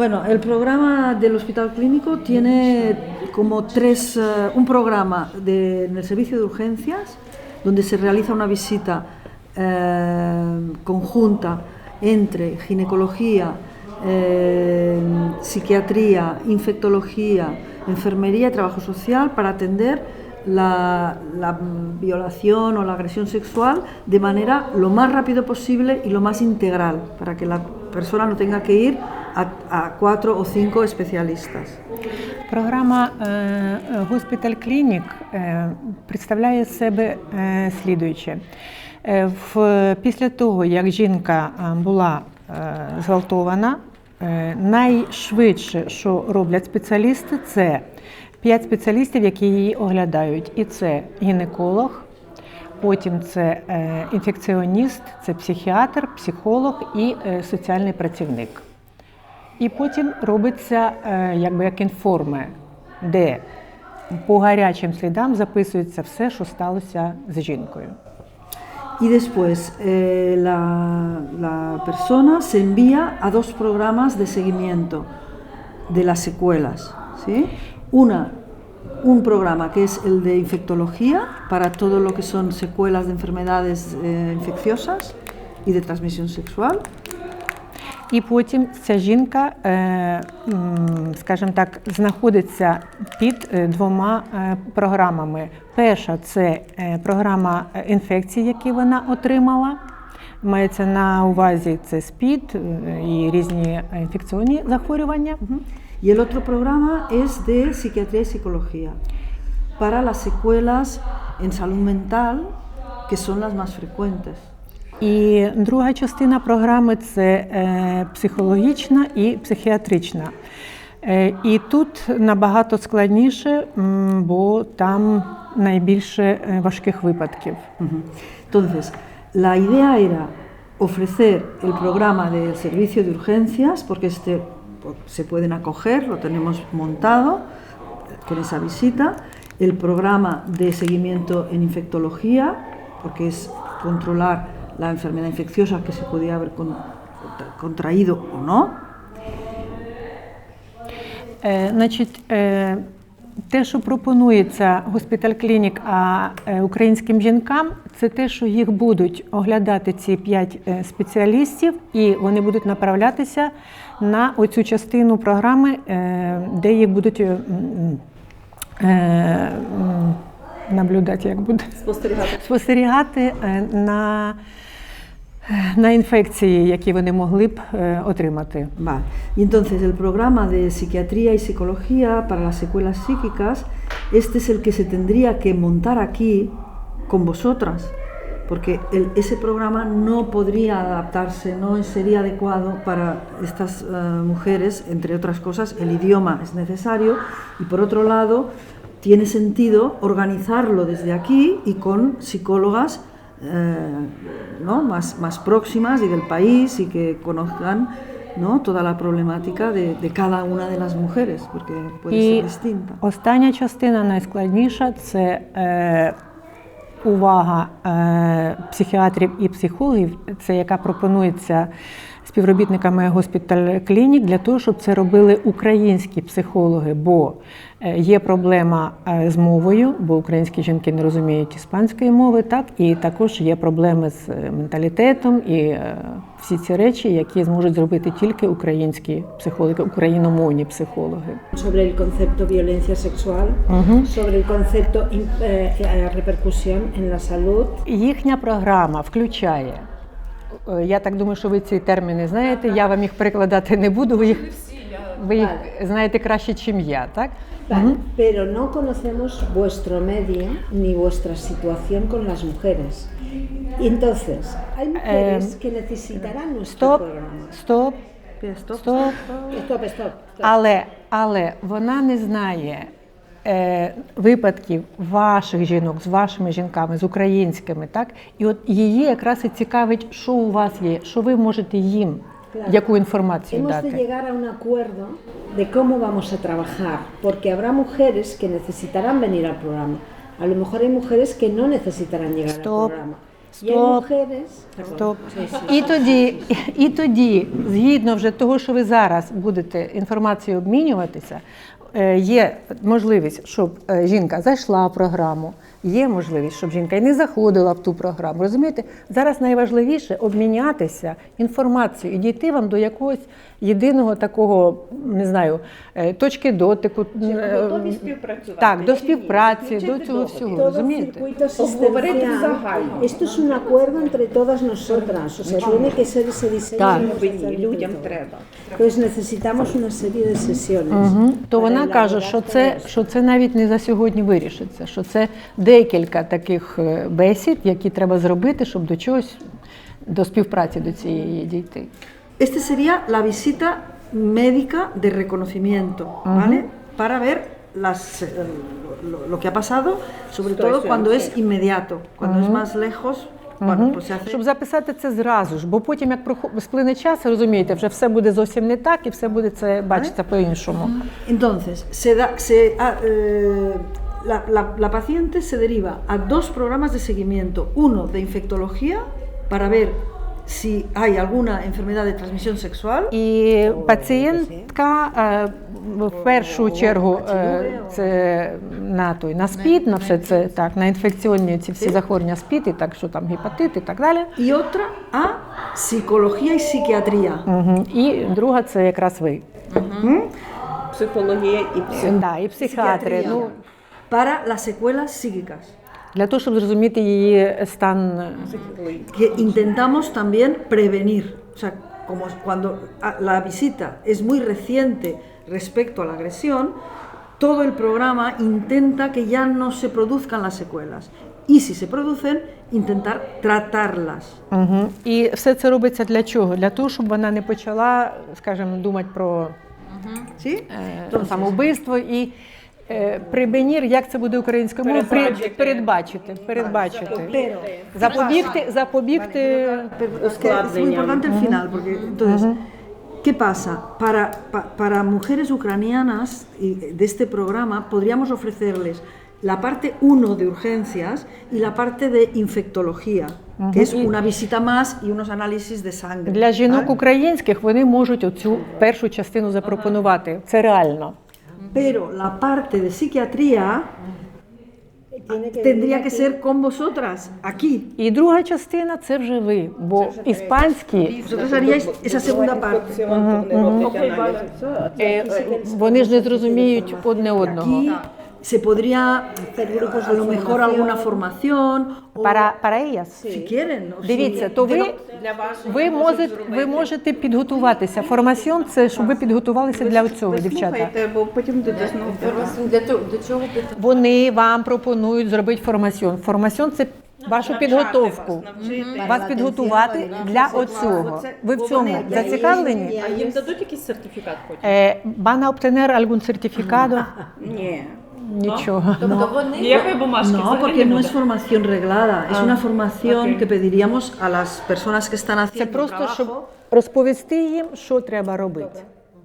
Bueno, el programa del Hospital Clínico tiene como tres, eh, un programa en el servicio de urgencias, donde se realiza una visita eh, conjunta entre ginecología, eh, psiquiatría, infectología, enfermería y trabajo social para atender la, la violación o la agresión sexual de manera lo más rápido posible y lo más integral, para que la persona no tenga que ir a, a cuatro o cinco especialistas. Програма е, Госпіталь Клінік е, представляє себе е, слідуюче. В, після того, як жінка була зґвалтована, найшвидше, що роблять спеціалісти, це п'ять спеціалістів, які її оглядають. І це гінеколог, потім це інфекціоніст, це психіатр, психолог і соціальний працівник. І потім робиться е, якби як інформи, де по гарячим слідам записується все, що сталося з жінкою. Y después eh, la, la persona se envía a dos programas de seguimiento de las secuelas. ¿sí? Una, un programa que es el de infectología para todo lo que son secuelas de enfermedades eh, infecciosas y de transmisión sexual. І потім ця жінка, е, скажімо так, знаходиться під е, двома е, програмами. Перша це програма інфекцій, які вона отримала. Мається на увазі це СПІД і різні інфекційні захворювання. Otro programa es de psiquiatría y psicología para las secuelas en salud mental, que son las más frecuentes. І друга частина програми це е, психологічна і психіатрична. Е, І тут набагато складніше, м, бо там найбільше е, важких випадків. Ujú. Entonces, la idea era ofrecer el programa del servicio de urgencias, porque este pues, se pueden acoger, lo tenemos montado eh, con esa visita, el programa de seguimiento en infectología, porque es controlar la enfermedad infecciosa que se podía haber con- contraído o no, Е, Значить, е, те, що пропонується госпіталь клінік а е, українським жінкам, це те, що їх будуть оглядати ці п'ять е, спеціалістів, і вони будуть направлятися на оцю частину програми, е, де їх будуть е, е, наблюдати, як буде. Спостерігати е, на, на інфекції, які вони могли б е, отримати. Vale. Y entonces el programa de psiquiatría y psicología para las secuelas psíquicas, este es el que se tendría que montar aquí con vosotras, porque el- ese programa no podría adaptarse, no sería adecuado para estas eh, mujeres, entre otras cosas, el idioma es necesario y por otro lado tiene sentido organizarlo desde aquí y con psicólogas eh, ¿no? más, más próximas y del país y que conozcan ¿no? toda la problemática de, de cada una de las mujeres, porque puede І ser distinta. остання частина найскладніша це е, увага е, психіатрів і психологів, це яка пропонується Співробітниками госпіталь клінік для того, щоб це робили українські психологи, бо е, є проблема е, з мовою, бо українські жінки не розуміють іспанської мови, так і також є проблеми з е, менталітетом і всі ці речі, які зможуть зробити тільки українські психологи, україномовні психологи. sobre el concepto violencia sexual, sobre el concepto im- repercusión en la salud. Їхня програма включає. Е, Я так думаю, що ви ці терміни знаєте. Я вам їх перекладати не буду. Ви їх, ви їх знаєте краще, ніж я, так? Vale, Pero no conocemos vuestro medio ni vuestra situación con las mujeres. Y entonces, hay mujeres Eh, que necesitarán nuestro Стоп, programa. стоп, stop. стоп. Stop, stop. stop. Але, але вона не знає е, випадків ваших жінок з вашими жінками, з українськими, так? І от її якраз і цікавить, що у вас є, що ви можете їм, Claro. яку інформацію Hemos de llegar a un acuerdo de cómo vamos a trabajar, porque habrá mujeres que necesitarán venir al programa. A lo mejor hay mujeres que no necesitarán llegar Stop. al programa. Стоп. Стоп. І тоді, і тоді, згідно вже того, що ви зараз будете інформацією обмінюватися, є можливість, щоб е, жінка зайшла в програму, є можливість, щоб жінка і не заходила в ту програму. Розумієте, зараз найважливіше обмінятися інформацією і дійти вам до якогось єдиного такого, не знаю, е, точки дотику. е, готові співпрацювати Так, до співпраці, до цього договір. всього. Розумієте? asistencial. загально. Esto es un acuerdo entre todas nosotras. O sea, tiene que ser ese diseño. Людям треба. Entonces necesitamos una serie de sesiones. То вона каже, що це, що це навіть не за сьогодні вирішиться, що це декілька таких е, бесід, які треба зробити, щоб до чогось, до співпраці до цієї дійти. Este sería la visita médica de reconocimiento, ¿vale? Para ver las, eh, lo, lo que ha pasado, sobre todo cuando es inmediato, cuando es más lejos, bueno, pues se hace... Щоб записати це зразу ж, бо потім, як сплине час, розумієте, вже все буде зовсім не так, і все буде це бачиться по-іншому. Entonces, se da, se, ah, eh, la, la- la paciente se deriva a dos programas de seguimiento, uno de infectología para ver si hay alguna enfermedad de transmisión sexual, І пацієнтка е, в першу чергу е, це на той на СПІД, на все це так, на інфекційні ці всі захворювання СПІД, і так що там гепатит і так далі. y otra a psicología y psiquiatría. Угу. І друга це якраз ви. Психологія і психологія. Да, і психіатри. Ну, para las secuelas psíquicas, для того, щоб зрозуміти її стан. que intentamos también prevenir. O sea, como cuando ah, la visita es muy reciente respecto a la agresión, todo el programa intenta que ya no se produzcan las secuelas. Y si se producen, intentar tratarlas. Угу. І все це робиться для чого? Для того, щоб вона не почала, скажімо, думати про ¿Sí? е, самовбивство і е, прибенір, як це буде українською мовою, При- передбачити, передбачити. Запобігти, запобігти. ¿qué pasa? Para, pa- para mujeres ucranianas y de este programa podríamos ofrecerles la parte 1 de urgencias y la parte de infectología, que es una visita más y unos análisis de sangre. Для жінок українських вони можуть оцю першу частину запропонувати. Це реально. Pero la parte de psiquiatría tendría que ser con vosotras, aquí. І друга частина це вже ви, бо іспанські Vosotras segunda parte. Е, е, вони ж не зрозуміють одне одного. Se podría hacer grupos a lo mejor alguna formación o Para, para ellas. si quieren. ¿no? Дивіться, то ви, ви, можете, ви можете підготуватися. Формаціон це щоб ви підготувалися для цього, дівчата. бо потім буде. Для до чого Вони вам пропонують зробити формаціон. Формаціон це вашу підготовку. Вас підготувати для оцього. Ви в цьому зацікавлені? А їм дадуть якийсь сертифікат потім? Е, Van a obtener? Ні. Нічого. Тобто вони Ніякої бумажки No, взагалі porque не no буде. es formación reglada, es una formación que pediríamos a las personas que están Це haciendo просто trabajo. щоб розповісти їм, що треба робити.